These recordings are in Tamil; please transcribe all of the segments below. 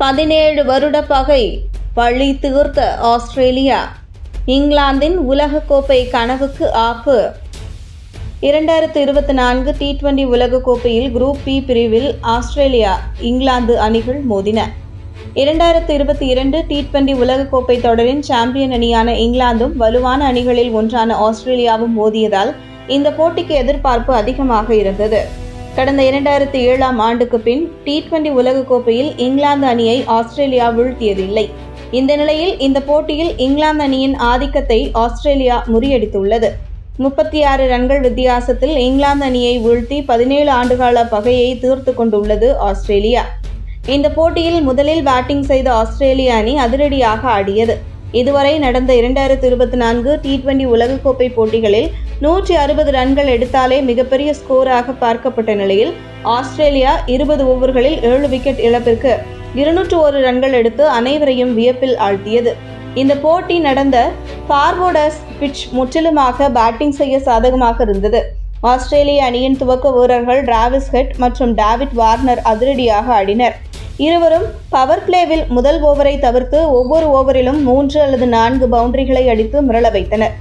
பதினேழு வருட பகை பழி தீர்த்த ஆஸ்திரேலியா இங்கிலாந்தின் உலகக்கோப்பை கனவுக்கு ஆப்பு. இரண்டாயிரத்து இருபத்தி நான்கு டி டுவெண்டி உலகக்கோப்பையில் குரூப் பி பிரிவில் ஆஸ்திரேலியா இங்கிலாந்து அணிகள் மோதின. இரண்டாயிரத்து இருபத்தி இரண்டு டி டுவெண்டி உலகக்கோப்பை தொடரின் சாம்பியன் அணியான இங்கிலாந்தும் வலுவான அணிகளில் ஒன்றான ஆஸ்திரேலியாவும் மோதியதால் இந்த போட்டிக்கு எதிர்பார்ப்பு அதிகமாக இருந்தது. கடந்த இரண்டாயிரத்தி ஏழாம் ஆண்டுக்கு பின் டி டுவெண்டி உலகக்கோப்பையில் இங்கிலாந்து அணியை ஆஸ்திரேலியா வீழ்த்தியதில்லை. இந்த நிலையில் இந்த போட்டியில் இங்கிலாந்து அணியின் ஆதிக்கத்தை ஆஸ்திரேலியா முறியடித்துள்ளது. முப்பத்தி ஆறு ரன்கள் வித்தியாசத்தில் இங்கிலாந்து அணியை வீழ்த்தி பதினேழு ஆண்டுகால பகையை தீர்த்து கொண்டுள்ளது ஆஸ்திரேலியா. இந்த போட்டியில் முதலில் பேட்டிங் செய்த ஆஸ்திரேலிய அணி அதிரடியாக ஆடியது. இதுவரை நடந்த இரண்டாயிரத்து இருபத்தி நான்கு டி டுவெண்டி உலகக்கோப்பை போட்டிகளில் நூற்றி அறுபது ரன்கள் எடுத்தாலே மிகப்பெரிய ஸ்கோராக பார்க்கப்பட்ட நிலையில் ஆஸ்திரேலியா இருபது ஓவர்களில் ஏழு விக்கெட் இழப்பிற்கு இருநூற்று ஒரு ரன்கள் எடுத்து அனைவரையும் வியப்பில் ஆழ்த்தியது. இந்த போட்டி நடந்த பார்வோடஸ் பிட்ச் முற்றிலுமாக பேட்டிங் செய்ய சாதகமாக இருந்தது. ஆஸ்திரேலிய அணியின் துவக்க வீரர்கள் டிராவிஸ் ஹெட் மற்றும் டேவிட் வார்னர் அதிரடியாக ஆடினர். இருவரும் பவர் பிளேவில் முதல் ஓவரை தவிர்த்து ஒவ்வொரு ஓவரிலும் மூன்று அல்லது நான்கு பவுண்டரிகளை அடித்து மிரள வைத்தனர்.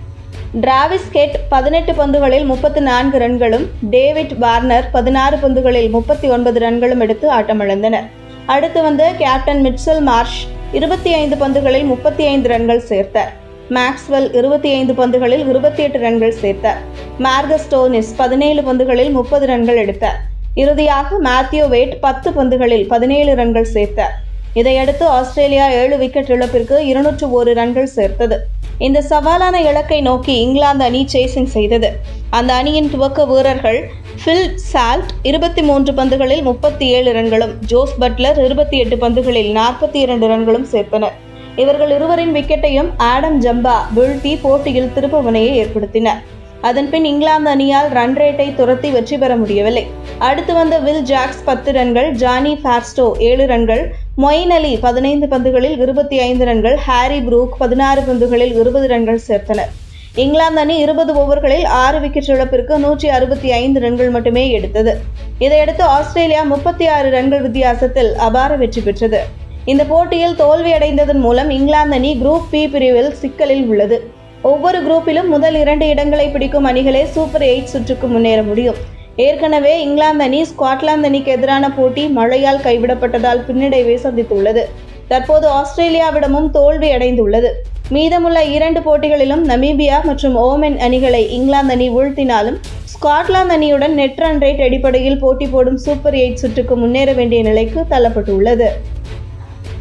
டிராவிஸ் கெட் பதினெட்டு பந்துகளில் முப்பத்து நான்கு ரன்களும் டேவிட் வார்னர் பதினாறு பந்துகளில் முப்பத்தி ஒன்பது ரன்களும் எடுத்து ஆட்டமிழந்தனர். அடுத்து வந்த கேப்டன் மிட்சல் மார்ஷ் இருபத்தி ஐந்து பந்துகளில் முப்பத்தி ஐந்து ரன்கள் சேர்த்தார். மேக்ஸ்வெல் இருபத்தி ஐந்து பந்துகளில் இருபத்தி எட்டு ரன்கள் சேர்த்தார். மார்கஸ்டோனிஸ் பதினேழு பந்துகளில் முப்பது ரன்கள் எடுத்தார். இறுதியாக மேத்யூ வெயிட் பத்து பந்துகளில் பதினேழு ரன்கள் சேர்த்தார். இதையடுத்து ஆஸ்திரேலியா ஏழு விக்கெட் இழப்பிற்கு இருநூற்று ஒரு ரன்கள் சேர்த்தது. இந்த சவாலான இலக்கை நோக்கி இங்கிலாந்து அணி சேசிங் செய்தது. அந்த அணியின் துவக்க வீரர்கள் ஃபில் சால்ட் இருபத்தி மூன்று பந்துகளில் முப்பத்தி ஏழு ரன்களும் ஜோஸ் பட்லர் இருபத்தி எட்டு பந்துகளில் நாற்பத்தி இரண்டு ரன்களும் சேர்த்தனர். இவர்கள் இருவரின் விக்கெட்டையும் ஆடம் ஜம்பா வீழ்த்தி போட்டியில் திருப்புவனையை ஏற்படுத்தினர். அதன்பின் இங்கிலாந்து அணியால் ரன் ரேட்டை துரத்தி வெற்றி பெற முடியவில்லை. அடுத்து வந்த வில் ஜாக்ஸ் பத்து ரன்கள் ஜானி ஃபார்ஸ்டோ ஏழு ரன்கள் மொயின் அலி பதினைந்து பந்துகளில் இருபத்தி ஐந்து ரன்கள் ஹாரி புரூக் பதினாறு பந்துகளில் இருபது ரன்கள் சேர்த்தனர். இங்கிலாந்து அணி இருபது ஓவர்களில் ஆறு விக்கெட் இழப்பிற்கு நூற்றி அறுபத்தி ஐந்து ரன்கள் மட்டுமே எடுத்தது. இதையடுத்து ஆஸ்திரேலியா முப்பத்தி ஆறு ரன்கள் வித்தியாசத்தில் அபார வெற்றி பெற்றது. இந்த போட்டியில் தோல்வியடைந்ததன் மூலம் இங்கிலாந்து அணி குரூப் பி பிரிவில் சிக்கலில் உள்ளது. ஒவ்வொரு குரூப்பிலும் முதல் இரண்டு இடங்களை பிடிக்கும் அணிகளே சூப்பர் எயிட் சுற்றுக்கு முன்னேற முடியும். ஏற்கனவே இங்கிலாந்து அணி ஸ்காட்லாந்து அணிக்கு எதிரான போட்டி மழையால் கைவிடப்பட்டதால் பின்னடைவை சந்தித்துள்ளது. தற்போது ஆஸ்திரேலியாவிடமும் தோல்வி அடைந்துள்ளது. மீதமுள்ள இரண்டு போட்டிகளிலும் நமீபியா மற்றும் ஓமென் அணிகளை இங்கிலாந்து அணி வீழ்த்தினாலும் ஸ்காட்லாந்து அணியுடன் நெட் ரன் ரேட் அடிப்படையில் போட்டி போடும் சூப்பர் எயிட் சுற்றுக்கு முன்னேற வேண்டிய நிலைக்கு தள்ளப்பட்டுள்ளது.